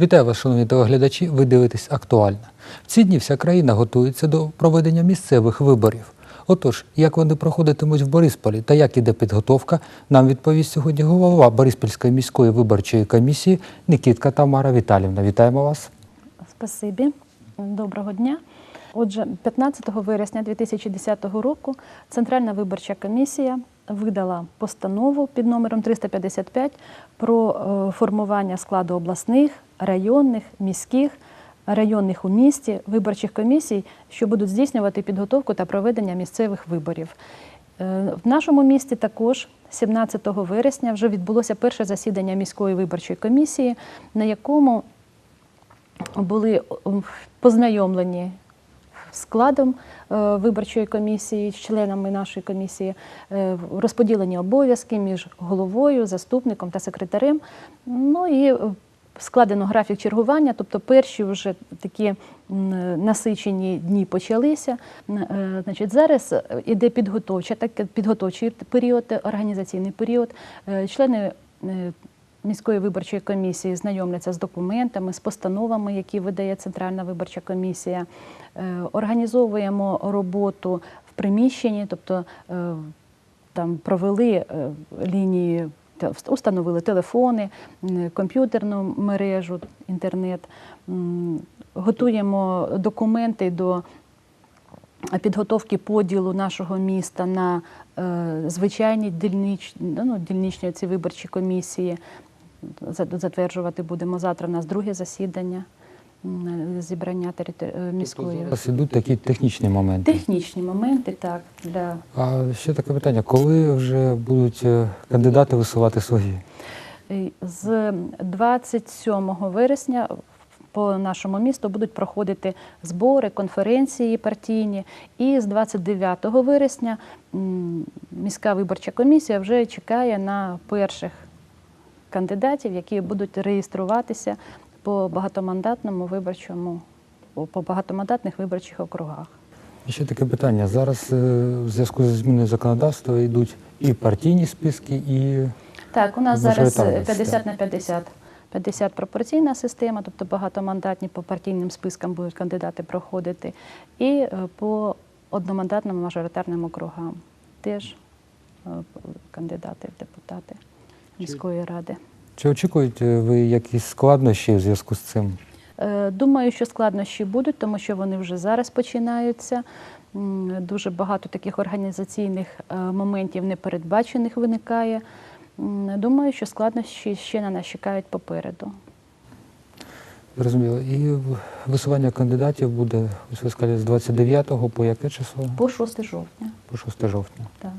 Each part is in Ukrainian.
Вітаю вас, шановні телеглядачі. Ви дивитесь актуально. В ці дні вся країна готується до проведення місцевих виборів. Отож, як вони проходитимуть в Борисполі та як іде підготовка, нам відповість сьогодні голова Бориспільської міської виборчої комісії Никітка Тамара Віталівна. Вітаємо вас. Спасибі. Доброго дня. Отже, 15 вересня 2010 року Центральна виборча комісія видала постанову під номером 355 про е, формування складу обласних, районних, міських, районних у місті виборчих комісій, що будуть здійснювати підготовку та проведення місцевих виборів. Е, В нашому місті також 17 вересня вже відбулося перше засідання міської виборчої комісії, на якому були познайомлені складом е, виборчої комісії, з членами нашої комісії, е, розподілені обов'язки між головою, заступником та секретарем. Ну і е, складено графік чергування, тобто перші вже такі насичені дні почалися. Значить, зараз іде підготовча, так, підготовчий період, організаційний період. Члени міської виборчої комісії знайомляться з документами, з постановами, які видає Центральна виборча комісія. Е, Організовуємо роботу в приміщенні, тобто е, там провели е, лінії, установили телефони, комп'ютерну мережу, інтернет. Готуємо документи до підготовки поділу нашого міста на звичайні дільніч, ну, дільничні ці виборчі комісії. За- Затверджувати будемо завтра. У нас друге засідання зібрання територ... е, міської. Зараз ідуть такі технічні моменти. Технічні моменти, так, для А ще таке питання: коли вже будуть е, кандидати висувати свої? З 27 вересня по нашому місту будуть проходити збори, конференції партійні. І з 29 вересня міська виборча комісія вже чекає на перших кандидатів, які будуть реєструватися по багатомандатному виборчому, по багатомандатних виборчих округах. І ще таке питання. Зараз е, в зв'язку зі зміною законодавства йдуть і партійні списки, і Так, у нас зараз Мажоритарна 50 на 50. 50 пропорційна система, тобто багатомандатні по партійним спискам будуть кандидати проходити, і е, по одномандатним мажоритарним округам теж е, кандидати в депутати міської ради. чи очікуєте ви якісь складнощі в зв'язку з цим? Е, Думаю, що складнощі будуть, тому що вони вже зараз починаються. Дуже багато таких організаційних е, моментів непередбачених виникає. Думаю, що складнощі ще на нас чекають попереду. Зрозуміло. І висування кандидатів буде, ось ви сказали, з 29 по яке число? По 6 жовтня. По 6 жовтня. Так.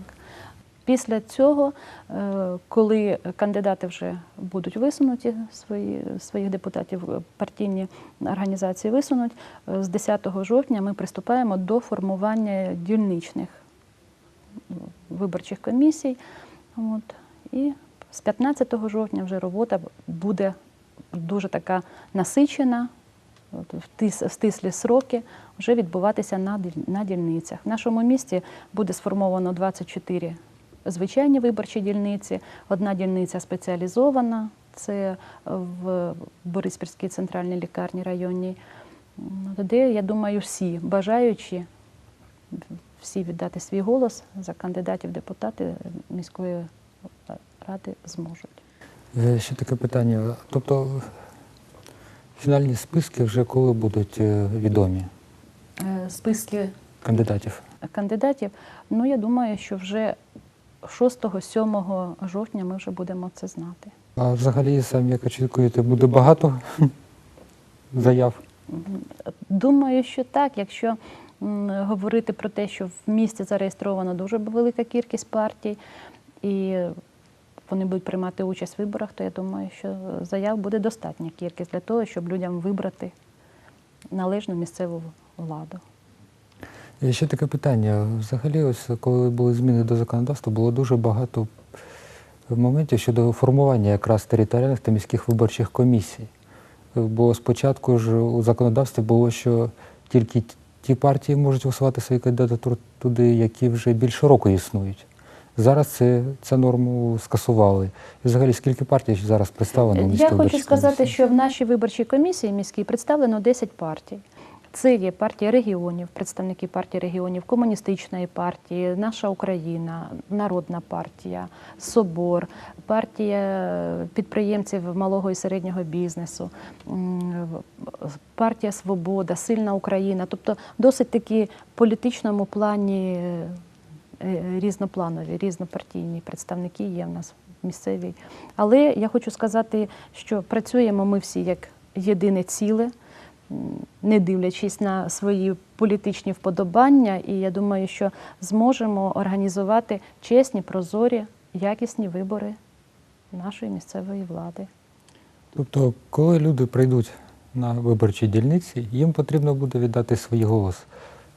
Після цього, е, коли кандидати вже будуть висунуті, свої, своїх депутатів е, партійні організації висунуть, е, з 10 жовтня ми приступаємо до формування дільничних е, виборчих комісій. От. І з 15 жовтня вже робота буде дуже така насичена, в тис- стислі сроки вже відбуватися на дільницях. В нашому місті буде сформовано 24 звичайні виборчі дільниці, одна дільниця спеціалізована, це в Бориспільській центральній лікарні районній, де, я думаю, всі бажаючі всі віддати свій голос за кандидатів депутати міської ради зможуть. Е, Ще таке питання. Тобто фінальні списки вже коли будуть е, відомі Е, Списки кандидатів? кандидатів, ну я думаю, що вже 6-7 жовтня ми вже будемо це знати. А взагалі, самі як очікуєте, буде багато заяв? Думаю, що так. Якщо говорити про те, що в місті зареєстровано дуже велика кількість партій, і вони будуть приймати участь в виборах, то я думаю, що заяв буде достатня кількість для того, щоб людям вибрати належну місцеву владу. І ще таке питання. Взагалі, ось коли були зміни до законодавства, було дуже багато моментів щодо формування якраз територіальних та міських виборчих комісій. Бо спочатку ж у законодавстві було, що тільки ті партії можуть висувати свої кандидатури туди, які вже більше року існують. Зараз це, цю норму скасували. І взагалі скільки партій зараз представлено в міській Я хочу сказати, комісії? що в нашій виборчій комісії міській представлено 10 партій. Це є партія регіонів, представники партії регіонів, комуністичної партії, наша Україна, Народна партія, Собор, партія підприємців малого і середнього бізнесу, партія Свобода, Сильна Україна. Тобто досить такі політичному плані е, різнопланові, різнопартійні представники є в нас в місцевій. Але я хочу сказати, що працюємо ми всі як єдине ціле, не дивлячись на свої політичні вподобання. І я думаю, що зможемо організувати чесні, прозорі, якісні вибори нашої місцевої влади. Тобто, коли люди прийдуть на виборчі дільниці, їм потрібно буде віддати свій голос.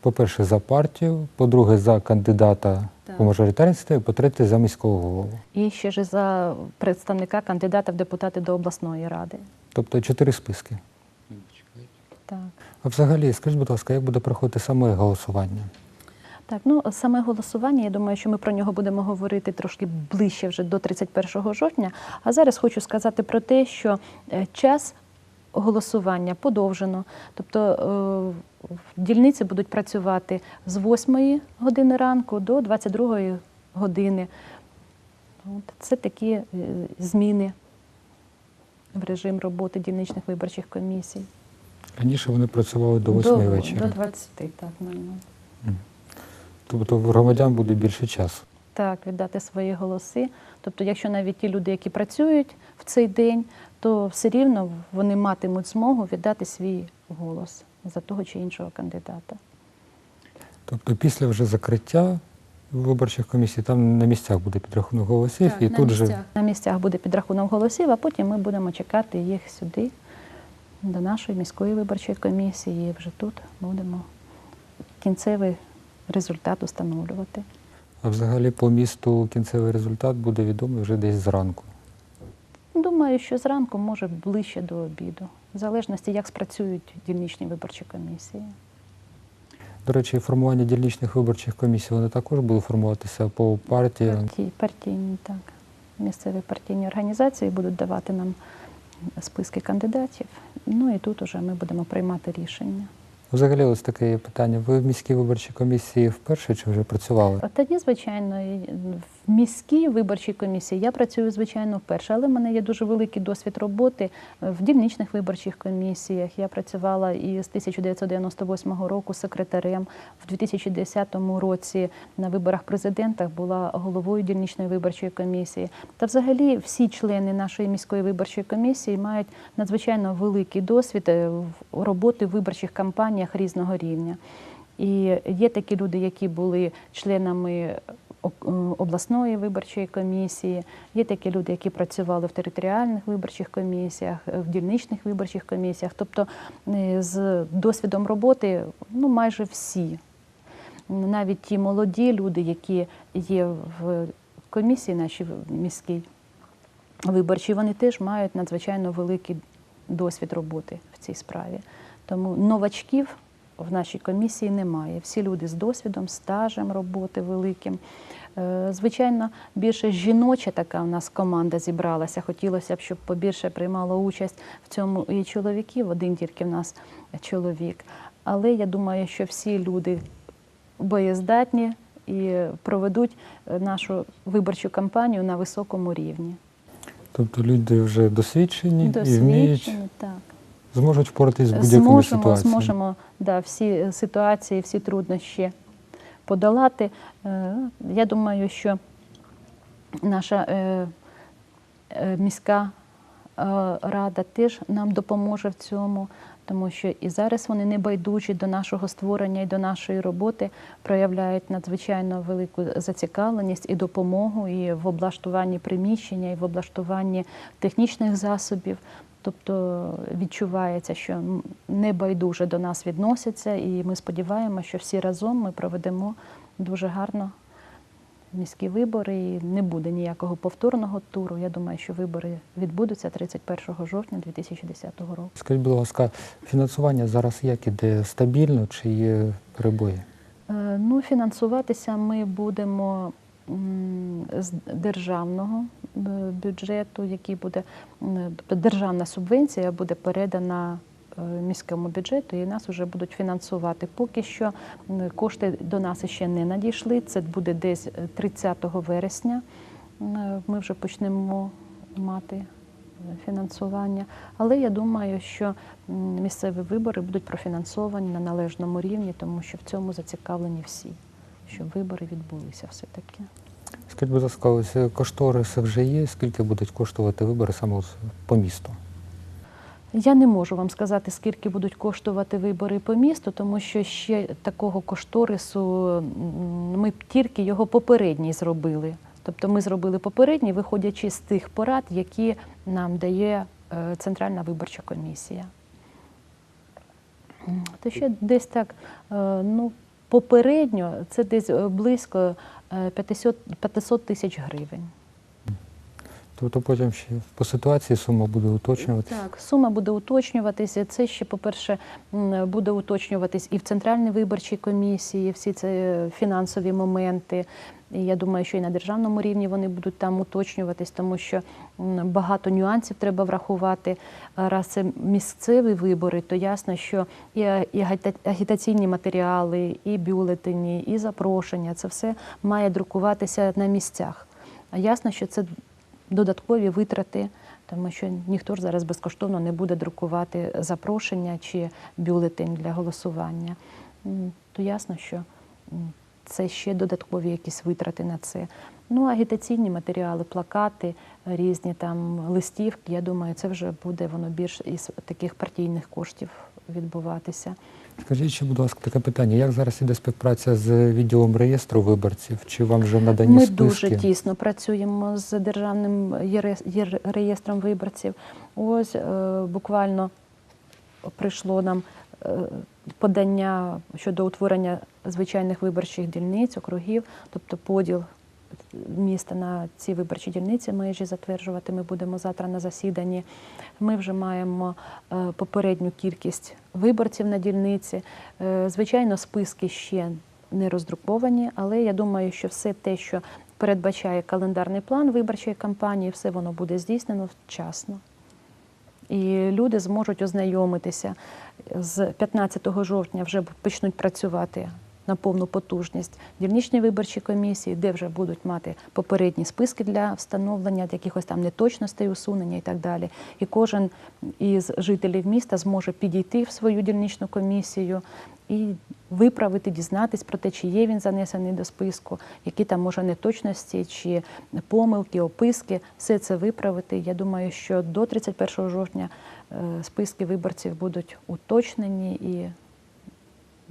По-перше, за партію, по-друге, за кандидата Так. по мажоритарності, по-третє, за міського голову. І ще ж за представника кандидата в депутати до обласної ради. Тобто чотири списки. Так. А взагалі, скажіть, будь ласка, як буде проходити саме голосування? Так, ну саме голосування, я думаю, що ми про нього будемо говорити трошки ближче вже до 31 жовтня. А зараз хочу сказати про те, що е, час голосування подовжено. Тобто е, дільниці будуть працювати з 8 години ранку до 22 години. От, це такі е, зміни в режим роботи дільничних виборчих комісій. Раніше вони працювали до 8 до, вечора. До 20, так, нормально. Тобто в громадян буде більше часу. Так, віддати свої голоси. Тобто, якщо навіть ті люди, які працюють в цей день, то все рівно вони матимуть змогу віддати свій голос за того чи іншого кандидата. Тобто після вже закриття виборчих комісій там на місцях буде підрахунок голосів, і тут же На місцях буде підрахунок голосів, а потім ми будемо чекати їх сюди, до нашої міської виборчої комісії. І вже тут будемо кінцевий результат встановлювати. а взагалі по місту кінцевий результат буде відомий вже десь зранку. Думаю, що зранку може ближче до обіду, в залежності, як спрацюють дільничні виборчі комісії. До речі, формування дільничних виборчих комісій вони також будуть формуватися по партіям. Партій, партійні, так. Місцеві партійні організації будуть давати нам списки кандидатів. Ну і тут уже ми будемо приймати рішення. Взагалі, ось таке є питання. Ви в міській виборчій комісії вперше чи вже працювали? Та Тоді, звичайно, і в міській виборчій комісії я працюю, звичайно, вперше, але в мене є дуже великий досвід роботи в дільничних виборчих комісіях. Я працювала і з 1998 року секретарем. В 2010 році на виборах президента була головою дільничної виборчої комісії. Та взагалі всі члени нашої міської виборчої комісії мають надзвичайно великий досвід е, роботи в виборчих кампаніях різного рівня. І є такі люди, які були членами е, обласної виборчої комісії, є такі люди, які працювали в територіальних виборчих комісіях, е, в дільничних виборчих комісіях. Тобто е, з досвідом роботи ну, майже всі. Навіть ті молоді люди, які є в комісії нашій міській виборчій, вони теж мають надзвичайно великий досвід роботи в цій справі. Тому новачків в нашій комісії немає. Всі люди з досвідом, стажем роботи великим. Е, Звичайно, більше жіноча така у нас команда зібралася. Хотілося б, щоб побільше приймало участь в цьому і чоловіків. Один тільки в нас чоловік. Але я думаю, що всі люди боєздатні і проведуть нашу виборчу кампанію на високому рівні. Тобто люди вже досвідчені, і вміють, так. Зможуть впоратись з будь-якими Зможемо, ситуаціями. зможемо да, всі ситуації, всі труднощі подолати. Е, Я думаю, що наша е, е, міська рада теж нам допоможе в цьому, тому що і зараз вони не байдужі до нашого створення і до нашої роботи, проявляють надзвичайно велику зацікавленість і допомогу і в облаштуванні приміщення, і в облаштуванні технічних засобів. Тобто відчувається, що небайдуже до нас відносяться, і ми сподіваємося, що всі разом ми проведемо дуже гарно міські вибори і не буде ніякого повторного туру. Я думаю, що вибори відбудуться 31 жовтня 2010 року. Скажіть, будь ласка, фінансування зараз як іде стабільно чи є перебої? Е, Ну, фінансуватися ми будемо з державного е, бюджету, який буде тобто державна субвенція буде передана е, міському бюджету і нас вже будуть фінансувати. Поки що кошти до нас ще не надійшли. Це буде десь е, 30 вересня. Ми вже почнемо мати е, фінансування. Але я думаю, що місцеві вибори будуть профінансовані на належному рівні, тому що в цьому зацікавлені всі, щоб вибори відбулися все-таки. Скажіть, будь ласка, ось е, кошториси вже є, скільки будуть коштувати вибори саме по місту? Я не можу вам сказати, скільки будуть коштувати вибори по місту, тому що ще такого кошторису ми тільки його попередній зробили. Тобто ми зробили попередній, виходячи з тих порад, які нам дає е, Центральна виборча комісія. То ще десь так, е, ну, попередньо це десь е, близько е, 500 500 тисяч гривень. Тобто потім ще по ситуації сума буде уточнюватися. Так, сума буде уточнюватися. Це ще, по-перше, буде уточнюватись і в Центральній виборчій комісії, всі ці е, фінансові моменти. Я думаю, що і на державному рівні вони будуть там уточнюватись, тому що багато нюансів треба врахувати. Раз це місцеві вибори, то ясно, що і, а- агітаційні матеріали, і бюлетені, і запрошення це все має друкуватися на місцях. А ясно, що це додаткові витрати, тому що ніхто ж зараз безкоштовно не буде друкувати запрошення чи бюлетень для голосування. То ясно, що це ще додаткові якісь витрати на це. Ну, агітаційні матеріали, плакати різні, там листівки. Я думаю, це вже буде воно більш із таких партійних коштів відбуватися. Скажіть ще, будь ласка, таке питання. Як зараз іде співпраця з відділом реєстру виборців? Чи вам вже надані Ми списки? дуже тісно працюємо з державним реєстром виборців. Ось е, буквально прийшло нам е, подання щодо утворення звичайних виборчих дільниць, округів, тобто поділ міста на ці виборчі дільниці межі затверджувати. Ми будемо завтра на засіданні. Ми вже маємо е, попередню кількість виборців на дільниці. Е, Звичайно, списки ще не роздруковані, але я думаю, що все те, що передбачає календарний план виборчої кампанії, все воно буде здійснено вчасно. І люди зможуть ознайомитися з 15 жовтня вже почнуть працювати на повну потужність дільничні виборчі комісії, де вже будуть мати попередні списки для встановлення якихось там неточностей, усунення і так далі. І кожен із жителів міста зможе підійти в свою дільничну комісію і виправити, дізнатись про те, чи є він занесений до списку, які там може неточності, чи помилки, описки, все це виправити. Я думаю, що до 31 жовтня е, списки виборців будуть уточнені і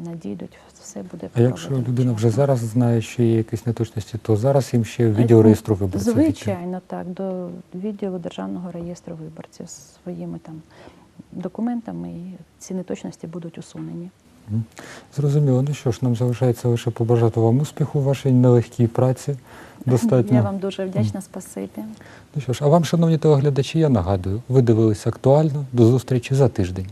надійдуть, все буде А якщо людина вже зараз знає, що є якісь неточності, то зараз їм ще в відділ реєстру виборців. Звичайно, так, до відділу Державного реєстру виборців з своїми там документами, і ці неточності будуть усунені. Зрозуміло. Ну що ж, нам залишається лише побажати вам успіху в вашій нелегкій праці. Достатньо. Я вам дуже вдячна, спасибі. Ну що ж, а вам, шановні телеглядачі, я нагадую, ви дивилися актуально. До зустрічі за тиждень.